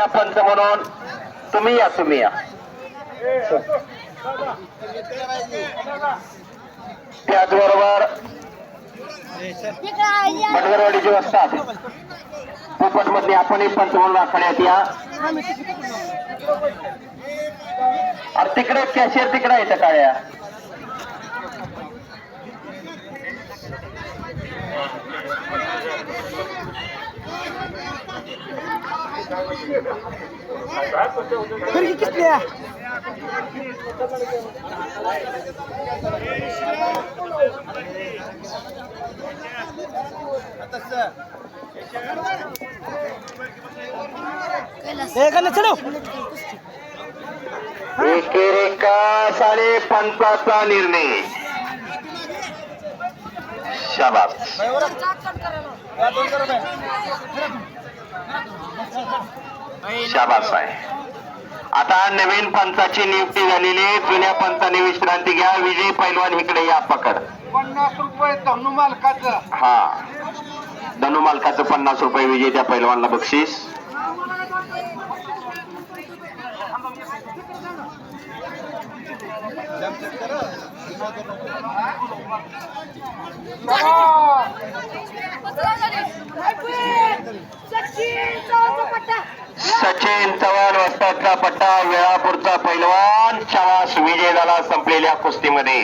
या पंच म्हणून तुम्ही या तुम्ही या. त्याचबरोबर भटगरवाडी जे असतात पोपट मधली आपणही पंच म्हणून आखाड्यात या. अरे तिकडे कॅशियर तिकडे येतं काळ्या. फिर किस लिया एक चलो एकेरेका साडे पंचाचा निर्णय. शाबास. शाबास आहे आता नवीन पंचाची नियुक्ती झालेली आहे. जुन्या पंचाने विश्रांती घ्या. विजय पैलवान इकडे या पकड. पन्नास रुपये धनु मालकाचं. हा. धनु मालकाचं पन्नास रुपये विजेत्या पैलवानला बक्षीस. सचिन चव्हाण वस्तातला पट्टा वेळापूरचा पैलवान शाबास विजय झाला संपलेल्या कुस्तीमध्ये.